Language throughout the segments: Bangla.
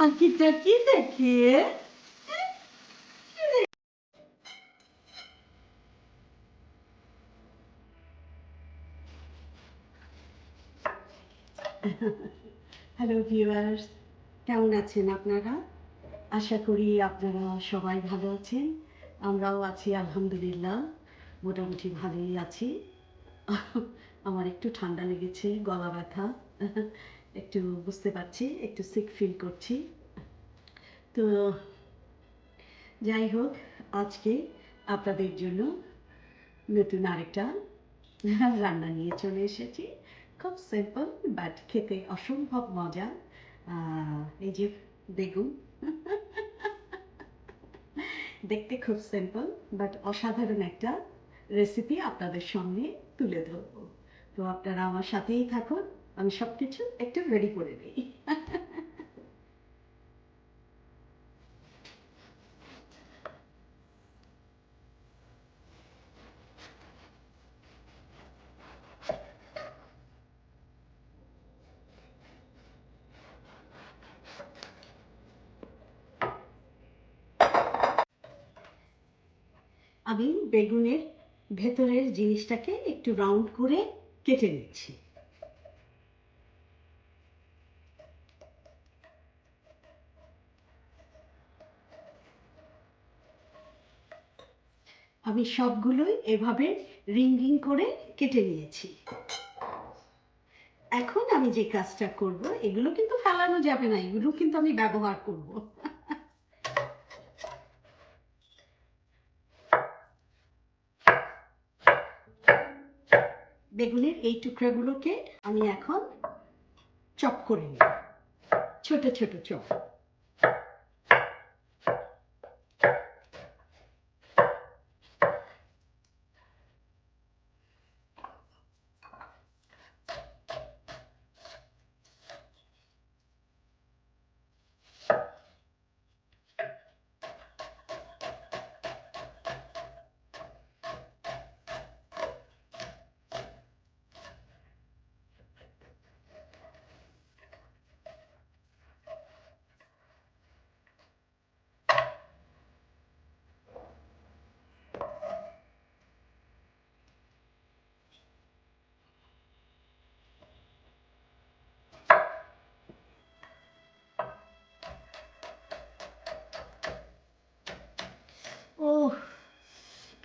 পাখিটা কি দেখে। হ্যালো ভিউয়ার্স কেমন আছেন আপনারা? আশা করি আপনারা সবাই ভালো আছেন। আমরাও আছি, আলহামদুলিল্লাহ। মোটামুটি ভালোই আছি। আমার একটু ঠান্ডা লেগেছে, গলা ব্যথা। একটু বুঝতে পারছি, একটু সিক ফিল করছি। তো যাই হোক আজকে আপনাদের জন্য নতুন আরেকটা রান্না নিয়ে চলে এসেছি। খুব সিম্পল বাট খেতে অসম্ভব মজা। এই যে বেগুন। দেখতে খুব সিম্পল বাট অসাধারণ একটা রেসিপি আপনাদের সামনে তুলে ধরবো। তো আপনারা আমার সাথেই থাকুন, আমি সব কিছু একটু রেডি করে নিই। আমি বেগুনের ভেতরের জিনিসটাকে একটু রাউন্ড করে কেটে নিচ্ছি। আমি সবগুলোই এভাবে রিং রিং করে কেটে নিয়েছি। এখন আমি যে কাজটা করব, এগুলো কিন্তু ফেলানো যাবে না, এগুলো কিন্তু আমি ব্যবহার করব। বেগুনের এই টুকরাগুলোকে আমি এখন চপ করে নিই ছোট ছোট চপ।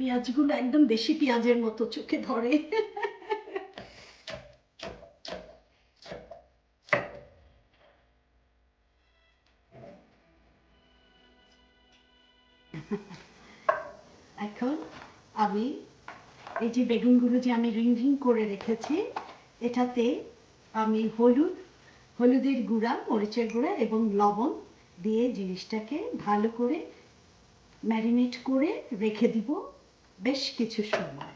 পেঁয়াজগুলো একদম দেশি পেঁয়াজের মতো চোখে ধরে। এখন আমি এই যে বেগুনগুলো যে আমি রিং রিং করে রেখেছি, এটাতে আমি হলুদ, হলুদের গুঁড়া, মরিচের গুঁড়া এবং লবণ দিয়ে জিনিসটাকে ভালো করে ম্যারিনেট করে রেখে দিব। বেশ কিছু সময়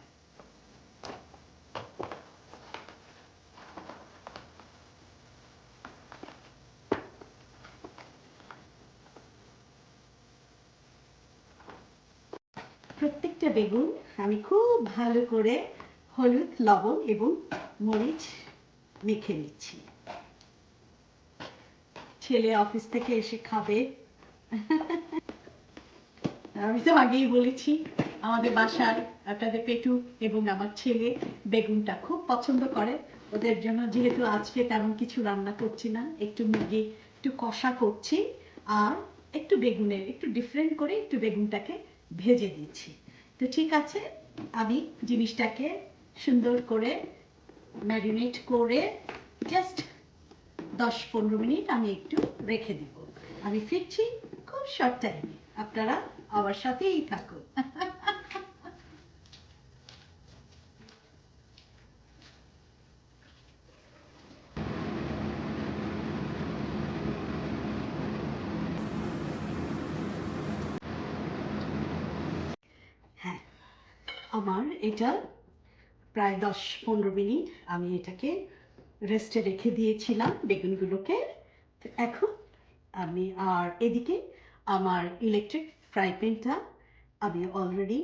প্রত্যেকটা বেগুন আমি খুব ভালো করে হলুদ, লবণ এবং মরিচ মেখে নিচ্ছি। ছেলে অফিস থেকে এসে খাবে। আমি তো আগেই বলেছি। আমাদের বাসার আপনাদের পেটু এবং আমার ছেলে বেগুনটা খুব পছন্দ করে। ওদের জন্য যেহেতু আজকে তেমন কিছু রান্না করছি না, একটু মুরগি একটু কষা করছি আর একটু বেগুনের, একটু ডিফারেন্ট করে একটু বেগুনটাকে ভেজে দিচ্ছি তো ঠিক আছে, আমি জিনিসটাকে সুন্দর করে ম্যারিনেট করে জাস্ট দশ পনেরো মিনিট আমি একটু রেখে দিব। আমি ফিরছি খুব শর্ট টাইমে আপনারা আমার সাথেই থাকুন হ্যাঁ আমার এটা প্রায় দশ পনেরো মিনিট আমি এটাকে রেস্টে রেখে দিয়েছিলাম বেগুনগুলোকে। তো এখন আমি আর এদিকে আমার ইলেকট্রিক ফ্রাই প্যানটা আমি অলরেডি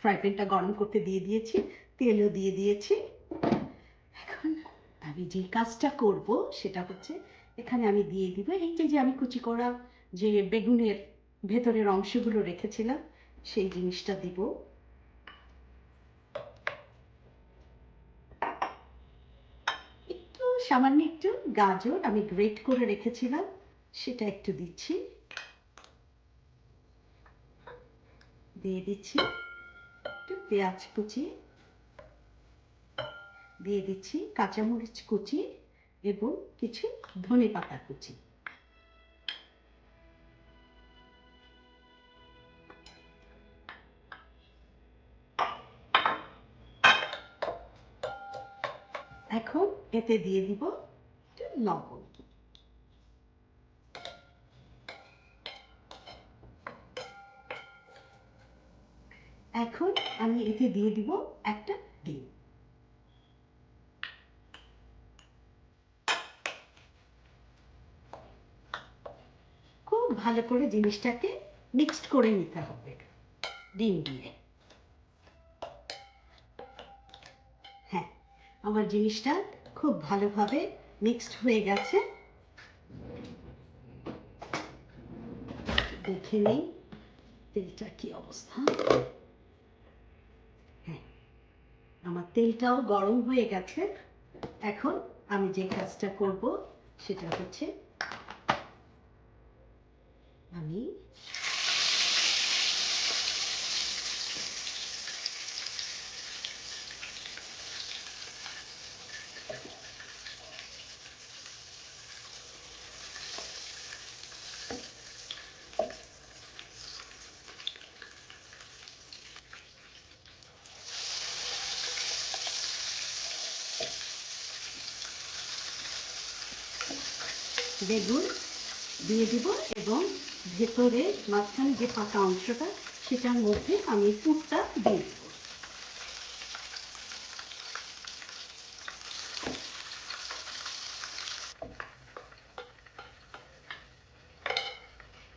ফ্রাই প্যানটা গরম করতে দিয়ে দিয়েছি, তেলও দিয়ে দিয়েছি। এখন আমি যে কাজটা করব সেটা হচ্ছে এখানে আমি দিয়ে দিব এই যে যে আমি কুচি করা যে বেগুনের ভেতরের অংশগুলো রেখেছিলাম, সেই জিনিসটা দিব একটু সামান্য একটু গাজর আমি গ্রেট করে রেখেছিলাম, সেটা একটু দিচ্ছি। দিয়ে দিচ্ছি একটু পেঁয়াজ কুচি। দিয়ে দিচ্ছি কাঁচামরিচ কুচি এবং কিছু ধনে পাতা কুচি। এখন এতে দিয়ে দিব লবণ। এখন আমি এতে দিয়ে দিব একটা ডিম। খুব ভালো করে জিনিসটাকে মিক্সড করে নিতে হবে ডিম দিয়ে। আমার জিনিসটা খুব ভালোভাবে মিক্সড হয়ে গেছে। দেখে নিই তেলটা কি অবস্থা। হ্যাঁ আমার তেলটাও গরম হয়ে গেছে। এখন আমি যে কাজটা করব সেটা হচ্ছে আমি বেগুন দিয়ে দিব এবং ভেতরে মাঝখানে যে পাকা অংশটা, সেটার মধ্যে আমি পুরটা দিয়ে দিব।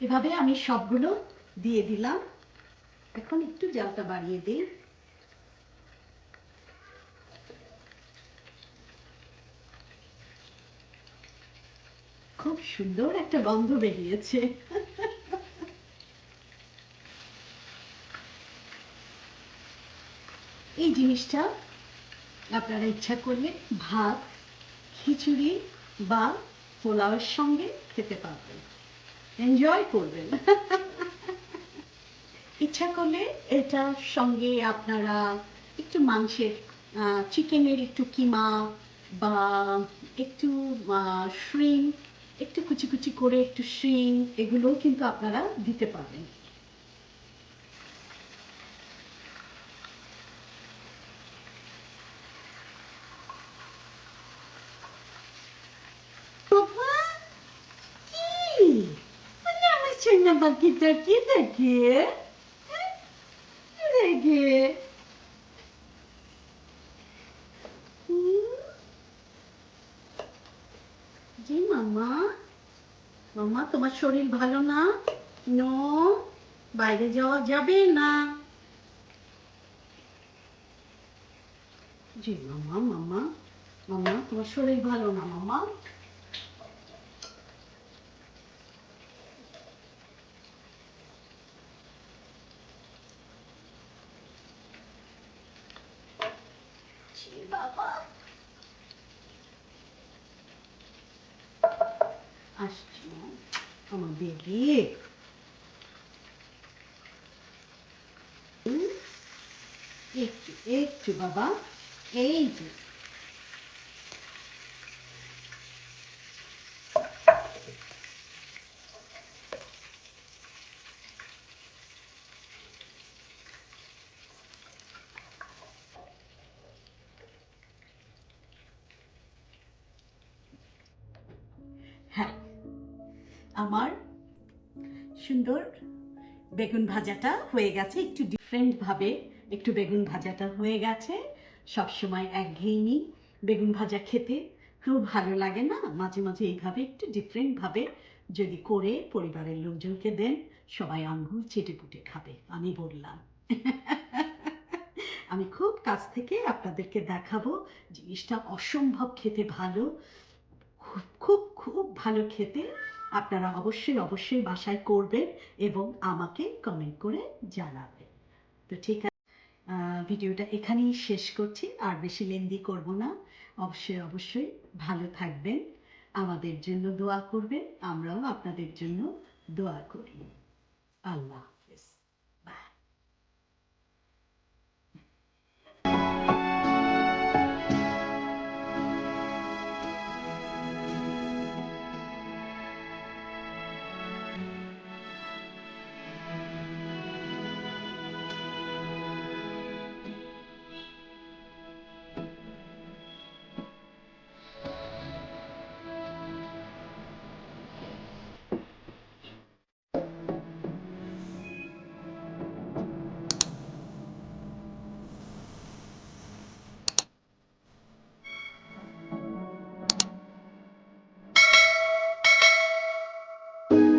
এভাবে আমি সবগুলো দিয়ে দিলাম। এখন একটু জালটা বাড়িয়ে দিই। খুব সুন্দর একটা গন্ধ বেরিয়েছে। এই জিনিসটা আপনারা ইচ্ছা করলে ভাত, খিচুড়ি বা পোলাওয়ের সঙ্গে খেতে পারবেন। এনজয় করবেন। ইচ্ছা করলে এটার সঙ্গে আপনারা একটু মাংসের চিকেনের একটু কিমা বা একটু শ্রিম একটু কুচি কুচি করে একটু শিং এগুলোও কিন্তু আপনারা দিতে পারবেন কি? মানে আমার সোনা পাখিটা কি দেখে হ্যাঁ? কি দেখে হুম? জি মামা মামা তোমার শরীর ভালো না? নো বাইরে যাওয়া যাবে না। জি মামা মামা মামা তোমার শরীর ভালো না মামা? আসছি মা। আমার বেবি হুম, একটু একটু বাবা এই যে হ্যাঁ আমার সুন্দর বেগুন ভাজাটা হয়ে গেছে, একটু ডিফারেন্ট ভাবে, একটু বেগুন ভাজাটা হয়ে গেছে। সবসময় একঘেয়েমি বেগুন ভাজা খেতে খুব ভালো লাগে না। মাঝে মাঝে এইভাবে একটু ডিফারেন্ট ভাবে যদি করে পরিবারের লোকজনকে দেন, সবাই আঙ্গুল চেটে পুটে খাবে, আমি বললাম। আমি খুব কাছ থেকে আপনাদেরকে দেখাবো জিনিসটা অসম্ভব খেতে ভালো, খুব খুব খুব ভালো খেতে। আপনারা অবশ্যই অবশ্যই বাসায় করবেন এবং আমাকে কমেন্ট করে জানাবেন। তো ঠিক আছে ভিডিওটা এখানেই শেষ করছি, আর বেশি লেন্দি করব না। অবশ্যই অবশ্যই ভালো থাকবেন, আমাদের জন্য দোয়া করবেন, আমরাও আপনাদের জন্য দোয়া করি। আল্লাহ